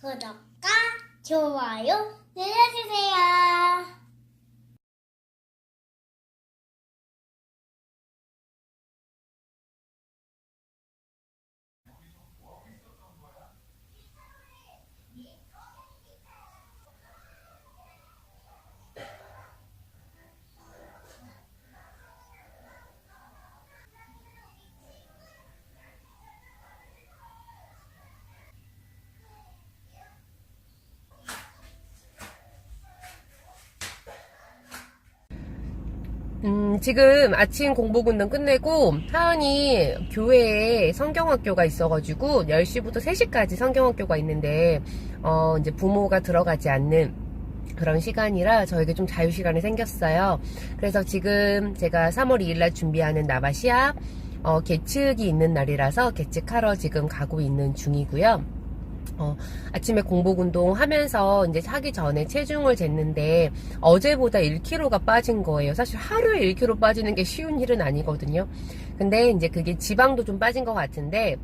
구독과 좋아요 눌러주세요. 음, 지금 아침 공복 운동 끝내고 하은이 교회에 성경학교가 있어가지고 10시부터 3시까지 성경학교가 있는데 어, 이제 부모가 들어가지 않는 그런 시간이라 저에게 좀 자유 시간이 생겼어요. 그래서 지금 제가 3월 2일 날 준비하는 나바 시합 어, 계측이 있는 날이라서 계측하러 지금 가고 있는 중이고요. 어, 아침에 공복 운동 하면서 이제 하기 전에 체중을 쟀는데 어제보다 1kg가 빠진 거예요. 사실 하루에 1kg 빠지는 게 쉬운 일은 아니거든요. 근데 이제 그게 지방도 좀 빠진 것 같은데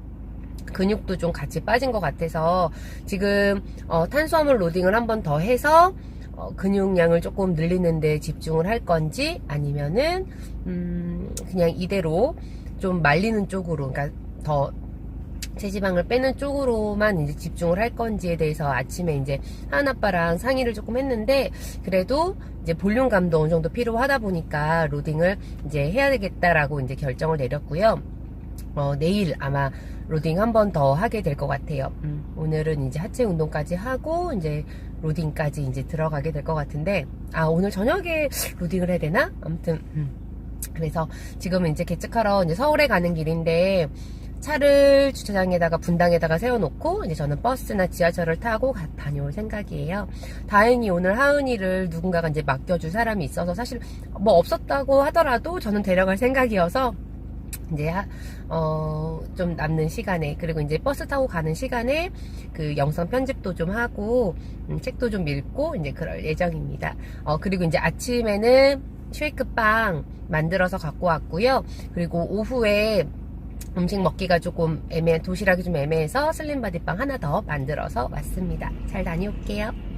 근육도 좀 같이 빠진 것 같아서 지금 어, 탄수화물 로딩을 한 번 더 해서 어, 근육량을 조금 늘리는데 집중을 할 건지 아니면은 음, 그냥 이대로 좀 말리는 쪽으로 그러니까 더 체지방을 빼는 쪽으로만 이제 집중을 할 건지에 대해서 아침에 이제 하은 아빠랑 상의를 조금 했는데 그래도 이제 볼륨감도 어느 정도 필요하다 보니까 로딩을 이제 해야 되겠다라고 이제 결정을 내렸고요. 어, 내일 아마 로딩 한 번 더 하게 될 것 같아요. 음, 오늘은 이제 하체 운동까지 하고 이제 로딩까지 이제 들어가게 될 것 같은데 아 오늘 저녁에 로딩을 해야 되나? 아무튼 음. 그래서 지금 은 이제 개측하러 이제 서울에 가는 길인데 차를 주차장에다가 분당에다가 세워놓고 이제 저는 버스나 지하철을 타고 가- 다녀올 생각이에요. 다행히 오늘 하은이를 누군가가 이제 맡겨줄 사람이 있어서 사실 뭐 없었다고 하더라도 저는 데려갈 생각이어서 이제 하- 어, 좀 남는 시간에 그리고 이제 버스 타고 가는 시간에 그 영상 편집도 좀 하고 음, 책도 좀 읽고 이제 그럴 예정입니다. 어, 그리고 이제 아침에는 쉐이크 빵 만들어서 갖고 왔고요. 그리고 오후에 음식 먹기가 조금 애매, 도시락이 좀 애매해서 슬림 바디빵 하나 더 만들어서 왔습니다. 잘 다녀올게요.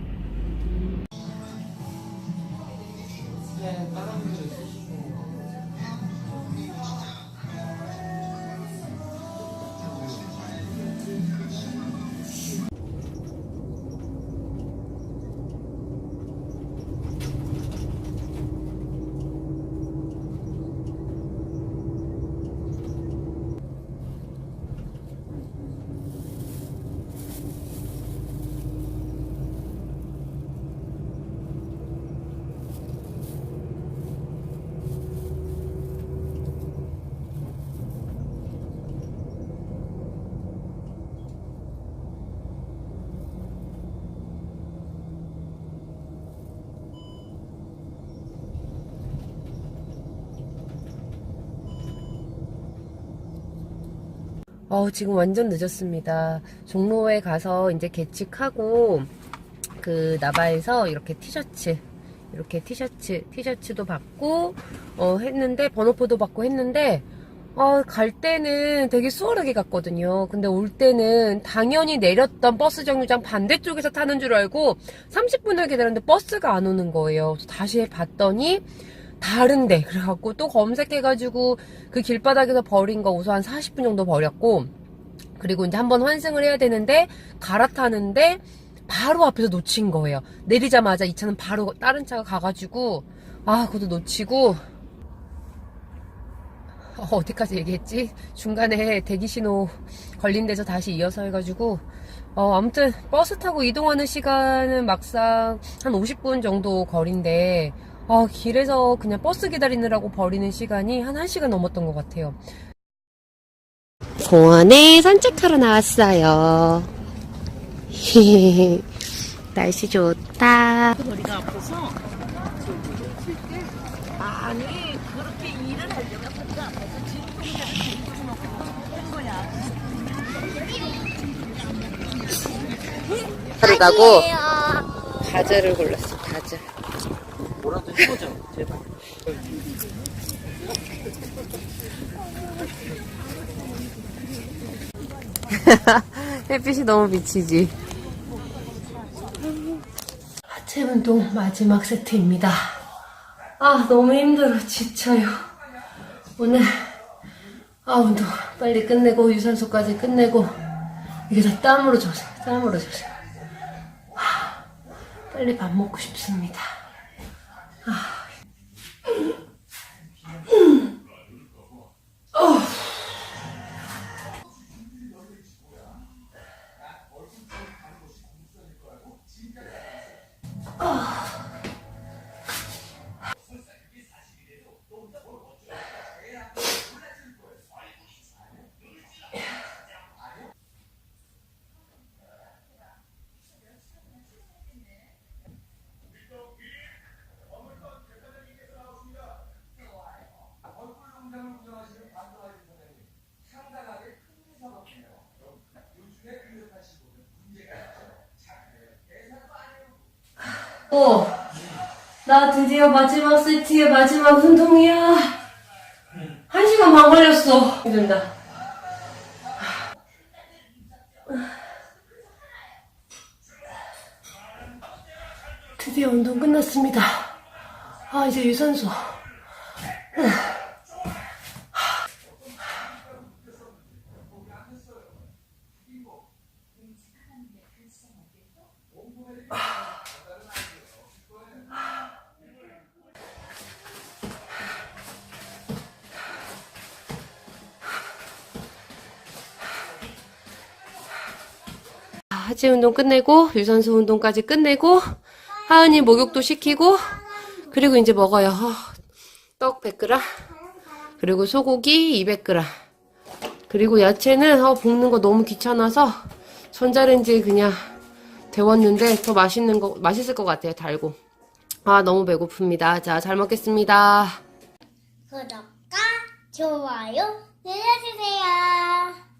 어, 지금 완전 늦었습니다. 종로에 가서 이제 개측하고, 그, 나바에서 이렇게 티셔츠, 이렇게 티셔츠, 티셔츠도 받고, 어, 했는데, 번호표도 받고 했는데, 어, 갈 때는 되게 수월하게 갔거든요. 근데 올 때는 당연히 내렸던 버스 정류장 반대쪽에서 타는 줄 알고 30분을 기다렸는데 버스가 안 오는 거예요. 다시 봤더니 다른데 그래갖고 또 검색해가지고 그 길바닥에서 버린 거 우선 한 40분 정도 버렸고 그리고 이제 한번 환승을 해야 되는데 갈아타는데 바로 앞에서 놓친 거예요. 내리자마자 이 차는 바로 다른 차가 가가지고 아 그것도 놓치고 어, 어디까지 얘기했지? 중간에 대기 신호 걸린 데서 다시 이어서 해가지고 어, 아무튼 버스 타고 이동하는 시간은 막상 한 50분 정도 거리인데 아, 길에서 그냥 버스 기다리느라고 버리는 시간이 한 1시간 넘었던 것 같아요. 공원에 산책하러 나왔어요. 날씨 좋다. 머리가 아파서 아니, 그렇게 일을 하려면 허리가 아파서 지금 한 거야. 하러 가고. 과자를 골랐어, 과자. 뭐라도 해보자 제발 햇빛이 너무 비치지. 하체 운동 마지막 세트입니다. 아, 너무 힘들어. 지쳐요. 오늘, 아, 운동 빨리 끝내고, 유산소까지 끝내고, 이게 다 땀으로 젖어. 땀으로 젖어. 하, 빨리 밥 먹고 싶습니다. Ah. 어, 나 드디어 마지막 세트의 마지막 운동이야. 한 시간 반 걸렸어. 힘들다. 드디어 운동 끝났습니다. 아, 이제 유산소. 하체 운동 끝내고 유산소 운동까지 끝내고 하은이 목욕도 시키고 그리고 이제 먹어요. 어, 떡 100g 그리고 소고기 200g 그리고 야채는 어, 볶는 거 너무 귀찮아서 전자레인지에 그냥 데웠는데 더 맛있는 거 맛있을 것 같아요. 달고 아 너무 배고픕니다. 자 잘 먹겠습니다. 구독과 좋아요 눌러주세요.